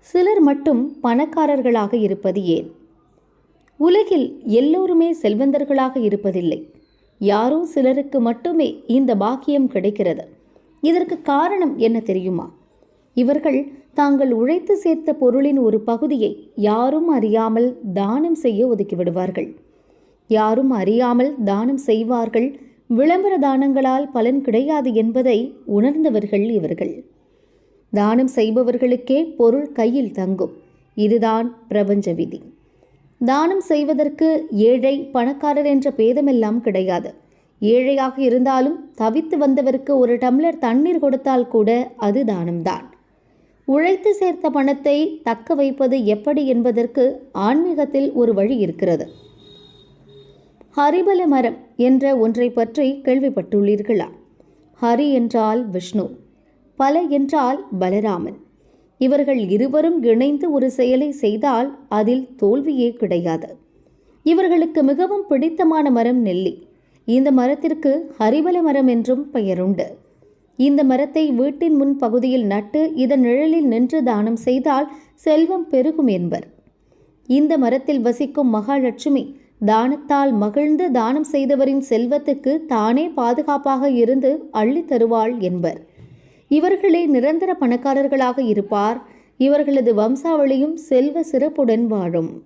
சிலர் மட்டும் பணக்காரர்களாக இருப்பது ஏன்? உலகில் எல்லோருமே செல்வந்தர்களாக இருப்பதில்லை. யாரோ சிலருக்கு மட்டுமே இந்த பாக்கியம் கிடைக்கிறது. இதற்கு காரணம் என்ன தெரியுமா? இவர்கள் தாங்கள் உழைத்து சேர்த்த பொருளின் ஒரு பகுதியை யாரும் அறியாமல் தானம் செய்ய ஒதுக்கிவிடுவார்கள். யாரும் அறியாமல் தானம் செய்வார்கள். விளம்பர தானங்களால் பலன் கிடையாது என்பதை உணர்ந்தவர்கள் இவர்கள். தானம் செய்பவர்களுக்கே பொருள் கையில் தங்கும். இதுதான் பிரபஞ்ச விதி தானம் செய்வதற்கு ஏழை பணக்காரர் என்ற பேதமெல்லாம் கிடையாது. ஏழையாக இருந்தாலும் தவித்து வந்தவருக்கு ஒரு டம்ளர் தண்ணீர் கொடுத்தால் கூட அது தானம்தான். உழைத்து சேர்த்த பணத்தை தக்க வைப்பது எப்படி என்பதற்கு ஆன்மீகத்தில் ஒரு வழி இருக்கிறது. ஹரிபல மரம் என்ற ஒன்றை பற்றி கேள்விப்பட்டுள்ளீர்களா? ஹரி என்றால் விஷ்ணு. பல என்றால் பலராமன். இவர்கள் இருவரும் இணைந்து ஒரு செயலை செய்தால் அதில் தோல்வியே கிடையாது. இவர்களுக்கு மிகவும் பிடித்தமான மரம் நெல்லி. இந்த மரத்திற்கு ஹரிவல மரம் என்றும் பெயருண்டு. இந்த மரத்தை வீட்டின் முன் பகுதியில் நட்டு இதன் நிழலில் நின்று தானம் செய்தால் செல்வம் பெருகும் என்பர். இந்த மரத்தில் வசிக்கும் மகாலட்சுமி தானத்தால் மகிழ்ந்து தானம் செய்தவரின் செல்வத்துக்கு தானே பாதுகாப்பாக இருந்து அள்ளித் தருவாள் என்பர். இவர்களே நிரந்தர பணக்காரர்களாக இருப்பார். இவர்களது வம்சாவளியும் செல்வ சிறப்புடன் வாழும்.